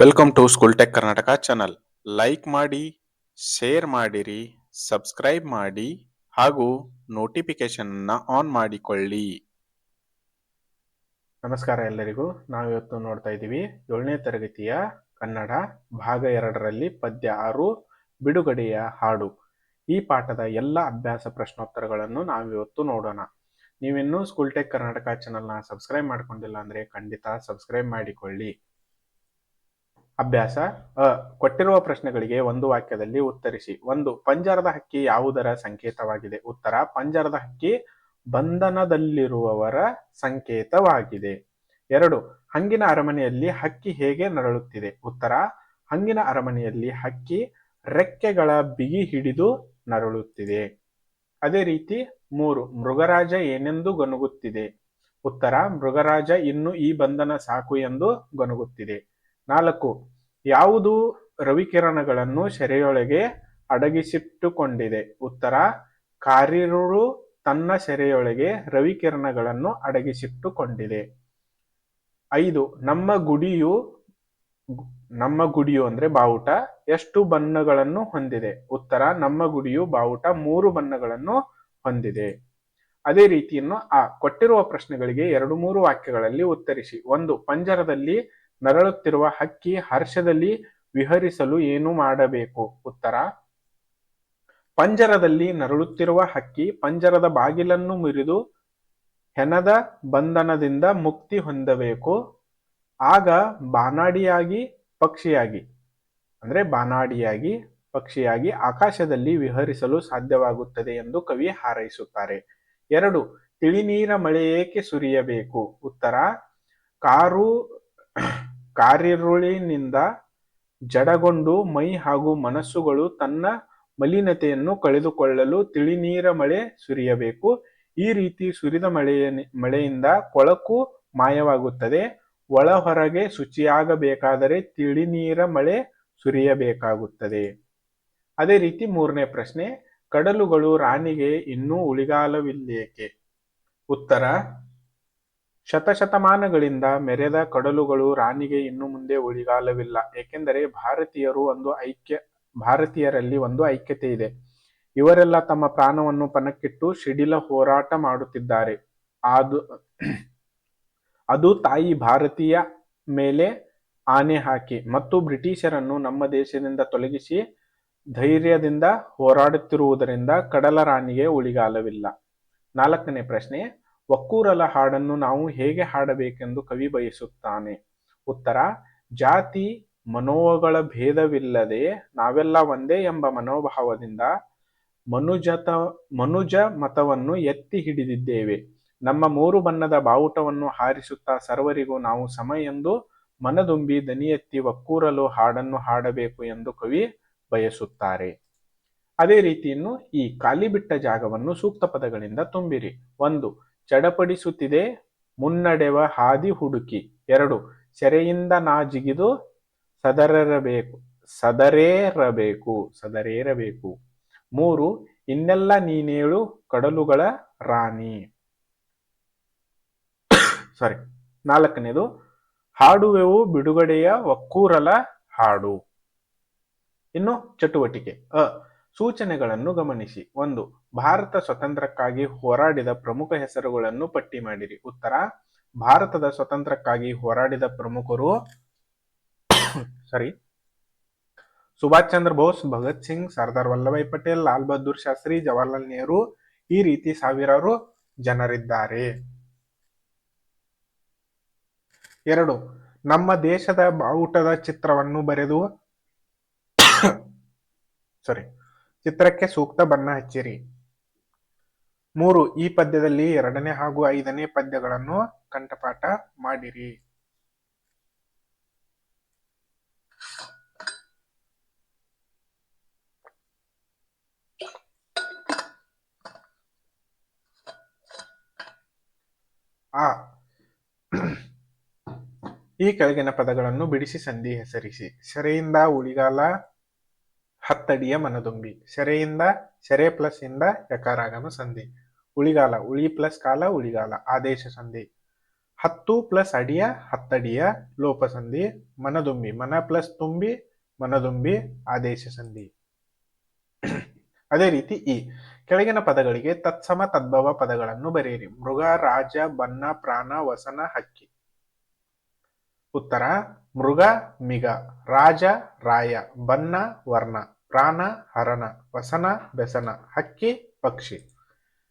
Welcome to school tech Karnataka channel like ಮಾಡಿ share ಮಾಡಿರಿ subscribe ಮಾಡಿ, ಹಾಗೂ ನೋಟಿಫಿಕೇಶನ್ ಆನ್ ಮಾಡಿಕೊಳ್ಳಿ. ನಮಸ್ಕಾರ ಎಲ್ಲರಿಗೂ. ನಾವಿವತ್ತು ನೋಡ್ತಾ ಇದ್ದೀವಿ ಏಳನೇ ತರಗತಿಯ ಕನ್ನಡ ಭಾಗ ಎರಡರಲ್ಲಿ ಪದ್ಯ ಆರು, ಬಿಡುಗಡೆಯ ಹಾಡು. ಈ ಪಾಠದ ಎಲ್ಲ ಅಭ್ಯಾಸ ಪ್ರಶ್ನೋತ್ತರಗಳನ್ನು ನಾವಿವತ್ತು ನೋಡೋಣ. ನೀವಿನ್ನೂ ಸ್ಕೂಲ್ ಟೆಕ್ ಕರ್ನಾಟಕ ಚಾನಲ್ನ ಸಬ್ಸ್ಕ್ರೈಬ್ ಮಾಡ್ಕೊಂಡಿಲ್ಲ ಅಂದರೆ ಖಂಡಿತ ಸಬ್ಸ್ಕ್ರೈಬ್ ಮಾಡಿಕೊಳ್ಳಿ. ಅಭ್ಯಾಸ, ಅ, ಕೊಟ್ಟಿರುವ ಪ್ರಶ್ನೆಗಳಿಗೆ ಒಂದು ವಾಕ್ಯದಲ್ಲಿ ಉತ್ತರಿಸಿ. ಒಂದು, ಪಂಜರದ ಹಕ್ಕಿ ಯಾವುದರ ಸಂಕೇತವಾಗಿದೆ? ಉತ್ತರ, ಪಂಜರದ ಹಕ್ಕಿ ಬಂಧನದಲ್ಲಿರುವವರ ಸಂಕೇತವಾಗಿದೆ. ಎರಡು, ಹಂಗಿನ ಅರಮನೆಯಲ್ಲಿ ಹಕ್ಕಿ ಹೇಗೆ ನರಳುತ್ತಿದೆ? ಉತ್ತರ, ಹಂಗಿನ ಅರಮನೆಯಲ್ಲಿ ಹಕ್ಕಿ ರೆಕ್ಕೆಗಳ ಬಿಗಿ ಹಿಡಿದು ನರಳುತ್ತಿದೆ. ಅದೇ ರೀತಿ, ಮೂರು, ಮೃಗರಾಜ ಏನೆಂದು ಗೊನುಗುತ್ತಿದೆ ಉತ್ತರ, ಮೃಗರಾಜ ಇನ್ನು ಈ ಬಂಧನ ಸಾಕು ಎಂದು ಗೊನುಗುತ್ತಿದೆ ನಾಲ್ಕು, ಯಾವುದು ರವಿಕಿರಣಗಳನ್ನು ಸೆರೆಯೊಳಗೆ ಅಡಗಿಸಿಟ್ಟುಕೊಂಡಿದೆ? ಉತ್ತರ, ಕಾರಿರುಳು ತನ್ನ ಸೆರೆಯೊಳಗೆ ರವಿಕಿರಣಗಳನ್ನು ಅಡಗಿಸಿಟ್ಟುಕೊಂಡಿದೆ. ಐದು, ನಮ್ಮ ಗುಡಿಯು ನಮ್ಮ ಗುಡಿಯು ಅಂದ್ರೆ ಬಾವುಟ, ಎಷ್ಟು ಬಣ್ಣಗಳನ್ನು ಹೊಂದಿದೆ? ಉತ್ತರ, ನಮ್ಮ ಗುಡಿಯು ಬಾವುಟ ಮೂರು ಬಣ್ಣಗಳನ್ನು ಹೊಂದಿದೆ. ಅದೇ ರೀತಿಯನ್ನು ಆ ಕೊಟ್ಟಿರುವ ಪ್ರಶ್ನೆಗಳಿಗೆ ಎರಡು ಮೂರು ವಾಕ್ಯಗಳಲ್ಲಿ ಉತ್ತರಿಸಿ. ಒಂದು, ಪಂಜರದಲ್ಲಿ ನರಳುತ್ತಿರುವ ಹಕ್ಕಿ ಹರ್ಷದಲ್ಲಿ ವಿಹರಿಸಲು ಏನು ಮಾಡಬೇಕು? ಉತ್ತರ. ಪಂಜರದಲ್ಲಿ ನರಳುತ್ತಿರುವ ಹಕ್ಕಿ ಪಂಜರದ ಬಾಗಿಲನ್ನು ಮುರಿದು ಹೆನದ ಬಂಧನದಿಂದ ಮುಕ್ತಿ ಹೊಂದಬೇಕು. ಆಗ ಬಾನಾಡಿಯಾಗಿ ಪಕ್ಷಿಯಾಗಿ, ಅಂದ್ರೆ ಬಾನಾಡಿಯಾಗಿ ಪಕ್ಷಿಯಾಗಿ ಆಕಾಶದಲ್ಲಿ ವಿಹರಿಸಲು ಸಾಧ್ಯವಾಗುತ್ತದೆ ಎಂದು ಕವಿ ಹಾರೈಸುತ್ತಾರೆ. ಎರಡು, ತಿಳಿನೀರ ಮಳೆ ಏಕೆ ಸುರಿಯಬೇಕು? ಉತ್ತರ. ಕಾರು ಕಾರಿರುಳಿನಿಂದ ಜಡಗೊಂಡು ಮೈ ಹಾಗೂ ಮನಸ್ಸುಗಳು ತನ್ನ ಮಲಿನತೆಯನ್ನು ಕಳೆದುಕೊಳ್ಳಲು ತಿಳಿನೀರ ಮಳೆ ಸುರಿಯಬೇಕು. ಈ ರೀತಿ ಸುರಿದ ಮಳೆಯ ಮಳೆಯಿಂದ ಕೊಳಕು ಮಾಯವಾಗುತ್ತದೆ. ಒಳ ಹೊರಗೆ ಶುಚಿಯಾಗಬೇಕಾದರೆ ತಿಳಿನೀರ ಮಳೆ ಸುರಿಯಬೇಕಾಗುತ್ತದೆ. ಅದೇ ರೀತಿ ಮೂರನೇ ಪ್ರಶ್ನೆ, ಕಡಲುಗಳು ರಾಣಿಗೆ ಇನ್ನೂ ಉಳಿಗಾಲವಿಲ್ಲೇಕೆ? ಉತ್ತರ ಶತಶತಮಾನಗಳಿಂದ ಮೆರೆದ ಕಡಲುಗಳು ರಾಣಿಗೆ ಇನ್ನು ಮುಂದೆ ಉಳಿಗಾಲವಿಲ್ಲ. ಏಕೆಂದರೆ ಭಾರತೀಯರು ಒಂದು ಐಕ್ಯ, ಭಾರತೀಯರಲ್ಲಿ ಒಂದು ಐಕ್ಯತೆ ಇದೆ. ಇವರೆಲ್ಲ ತಮ್ಮ ಪ್ರಾಣವನ್ನು ಪಣಕ್ಕಿಟ್ಟು ಶಿಡಿಲ ಹೋರಾಟ ಮಾಡುತ್ತಿದ್ದಾರೆ. ಅದು ಅದು ತಾಯಿ ಭಾರತೀಯ ಮೇಲೆ ಆನೆ ಹಾಕಿ ಮತ್ತು ಬ್ರಿಟಿಷರನ್ನು ನಮ್ಮ ದೇಶದಿಂದ ತೊಲಗಿಸಿ ಧೈರ್ಯದಿಂದ ಹೋರಾಡುತ್ತಿರುವುದರಿಂದ ಕಡಲ ರಾಣಿಗೆ ಉಳಿಗಾಲವಿಲ್ಲ. ನಾಲ್ಕನೇ ಪ್ರಶ್ನೆ ಒಕ್ಕೂರಲ ಹಾಡನ್ನು ನಾವು ಹೇಗೆ ಹಾಡಬೇಕೆಂದು ಕವಿ ಬಯಸುತ್ತಾನೆ. ಉತ್ತರ, ಜಾತಿ ಮನೋಗಳ ಭೇದವಿಲ್ಲದೆ ನಾವೆಲ್ಲ ಒಂದೇ ಎಂಬ ಮನೋಭಾವದಿಂದ ಮನುಜತ, ಮನುಜ ಮತವನ್ನು ಎತ್ತಿ ಹಿಡಿದಿದ್ದೇವೆ. ನಮ್ಮ ಮೂರು ಬಣ್ಣದ ಬಾವುಟವನ್ನು ಹಾರಿಸುತ್ತಾ ಸರ್ವರಿಗೂ ನಾವು ಸಮ ಎಂದು ಮನದುಂಬಿ ದನಿಯೆತ್ತಿ ಒಕ್ಕೂರಲು ಹಾಡನ್ನು ಹಾಡಬೇಕು ಎಂದು ಕವಿ ಬಯಸುತ್ತಾರೆ. ಅದೇ ರೀತಿಯನ್ನು ಈ ಖಾಲಿ ಬಿಟ್ಟ ಜಾಗವನ್ನು ಸೂಕ್ತ ಪದಗಳಿಂದ ತುಂಬಿರಿ. ಒಂದು ಚಡಪಡಿಸುತ್ತಿದೆ. ಮುನ್ನಡೆವ ಹಾದಿ ಹುಡುಕಿ. ಎರಡು, ಸೆರೆಯಿಂದ ನಾ ಜಿಗಿದು ಸದರರಬೇಕು, ಸದರೇರಬೇಕು ಸದರೇರಬೇಕು. ಮೂರು, ಇನ್ನೆಲ್ಲ ನೀನೇಳು ಕಡಲುಗಳ ರಾಣಿ. ಸಾರಿ, ನಾಲ್ಕನೇದು, ಹಾಡುವೆವು ಬಿಡುಗಡೆಯ ಒಕ್ಕೂರಲ ಹಾಡು. ಇನ್ನು ಚಟುವಟಿಕೆ, ಅ ಸೂಚನೆಗಳನ್ನು ಗಮನಿಸಿ. ಒಂದು, ಭಾರತ ಸ್ವತಂತ್ರಕ್ಕಾಗಿ ಹೋರಾಡಿದ ಪ್ರಮುಖ ಹೆಸರುಗಳನ್ನು ಪಟ್ಟಿ ಮಾಡಿರಿ. ಉತ್ತರ, ಭಾರತದ ಸ್ವತಂತ್ರಕ್ಕಾಗಿ ಹೋರಾಡಿದ ಪ್ರಮುಖರು ಸಾರಿ ಸುಭಾಷ್ ಚಂದ್ರ ಬೋಸ್, ಭಗತ್ ಸಿಂಗ್, ಸರ್ದಾರ್ ವಲ್ಲಭಾಯ್ ಪಟೇಲ್, ಲಾಲ್ ಬಹದ್ದೂರ್ ಶಾಸ್ತ್ರಿ, ಜವಾಹರ್ಲಾಲ್ ನೆಹರು ಈ ರೀತಿ ಸಾವಿರಾರು ಜನರಿದ್ದಾರೆ. ಎರಡು, ನಮ್ಮ ದೇಶದ ಬಾವುಟದ ಚಿತ್ರವನ್ನು ಬರೆದು ಸಾರಿ ಚಿತ್ರಕ್ಕೆ ಸೂಕ್ತ ಬಣ್ಣ ಹಚ್ಚಿರಿ. ಮೂರು, ಈ ಪದ್ಯದಲ್ಲಿ ಎರಡನೇ ಹಾಗೂ ಐದನೇ ಪದ್ಯಗಳನ್ನು ಕಂಠಪಾಠ ಮಾಡಿರಿ. ಆ. ಈ ಕೆಳಗಿನ ಪದಗಳನ್ನು ಬಿಡಿಸಿ, ಸಂಧಿ ಹೆಸರಿಸಿ. ಸೆರೆಯಿಂದ ಉಳಿಗಾಲ ಹತ್ತಡಿಯ ಮನದುಂಬಿ. ಸೆರೆಯಿಂದ, ಸೆರೆ ಪ್ಲಸ್ ಇಂದ ಯಕಾರಾಗಮ ಸಂಧಿ. ಉಳಿಗಾಲ, ಉಳಿ ಪ್ಲಸ್ ಕಾಲ, ಉಳಿಗಾಲ, ಆದೇಶ ಸಂಧಿ. ಹತ್ತು ಪ್ಲಸ್ ಅಡಿಯ, ಹತ್ತಡಿಯ ಲೋಪಸಂಧಿ ಮನದುಂಬಿ, ಮನ ಪ್ಲಸ್ ತುಂಬಿ, ಮನದುಂಬಿ, ಆದೇಶ ಸಂಧಿ. ಅದೇ ರೀತಿ ಈ. ಕೆಳಗಿನ ಪದಗಳಿಗೆ ತತ್ಸಮ ತದ್ಭವ ಪದಗಳನ್ನು ಬರೆಯಿರಿ. ಮೃಗ, ರಾಜ ಬನ್ನ ಪ್ರಾಣ, ವಸನ, ಹಕ್ಕಿ. ಉತ್ತರ ಮೃಗ, ಮಿಗ, ರಾಜ, ರಾಯ ಬನ್ನ ವರ್ಣ, ಪ್ರಾಣ, ಹರಣ, ವಸನ ಬೆಸನ ಹಕ್ಕಿ, ಪಕ್ಷಿ.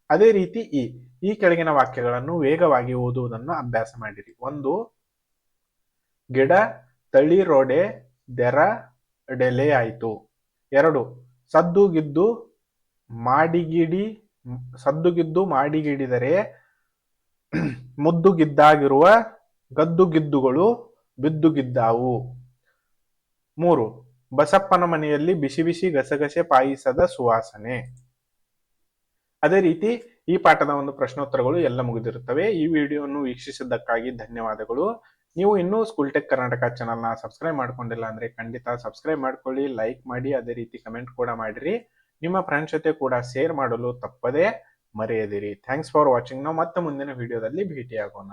ಅದೇ ರೀತಿ ಈ ಈ ಕೆಳಗಿನ ವಾಕ್ಯಗಳನ್ನು ವೇಗವಾಗಿ ಓದುವುದನ್ನು ಅಭ್ಯಾಸ ಮಾಡಿರಿ. ಒಂದು, ಗಿಡ ತಳಿರೊಡೆ ದೆರ, ಡೆಲೆ ಆಯಿತು. ಎರಡು ಸದ್ದುಗಿದ್ದು ಮಾಡಿಗಿಡಿ ಸದ್ದುಗಿದ್ದು ಮಾಡಿಗಿಡಿದರೆ ಮುದ್ದುಗಿದ್ದಾಗಿರುವ ಗದ್ದುಗಿದ್ದುಗಳು ಬಿದ್ದುಗಿದ್ದಾವು. ಮೂರು, ಬಸಪ್ಪನ ಮನೆಯಲ್ಲಿ ಬಿಸಿ ಬಿಸಿ ಗಸಗಸೆ ಪಾಯಿಸದ ಸುವಾಸನೆ. ಅದೇ ರೀತಿ ಈ ಪಾಠದ ಒಂದು ಪ್ರಶ್ನೋತ್ತರಗಳು ಎಲ್ಲ ಮುಗಿದಿರುತ್ತವೆ. ಈ ವಿಡಿಯೋವನ್ನು ವೀಕ್ಷಿಸಿದ್ದಕ್ಕಾಗಿ ಧನ್ಯವಾದಗಳು. ನೀವು ಇನ್ನೂ ಸ್ಕೂಲ್ ಟೆಕ್ ಕರ್ನಾಟಕ ಚಾನಲ್ನ ಸಬ್ಸ್ಕ್ರೈಬ್ ಮಾಡ್ಕೊಂಡಿಲ್ಲ ಅಂದ್ರೆ ಖಂಡಿತ ಸಬ್ಸ್ಕ್ರೈಬ್ ಮಾಡ್ಕೊಳ್ಳಿ ಲೈಕ್ ಮಾಡಿ, ಅದೇ ರೀತಿ ಕಮೆಂಟ್ ಕೂಡ ಮಾಡಿರಿ. ನಿಮ್ಮ ಫ್ರೆಂಡ್ಸ್ ಜೊತೆ ಕೂಡ ಶೇರ್ ಮಾಡಲು ತಪ್ಪದೇ ಮರೆಯದಿರಿ. ಥ್ಯಾಂಕ್ಸ್ ಫಾರ್ ವಾಚಿಂಗ್ ನಾವು ಮತ್ತೆ ಮುಂದಿನ ವಿಡಿಯೋದಲ್ಲಿ ಭೇಟಿಯಾಗೋಣ.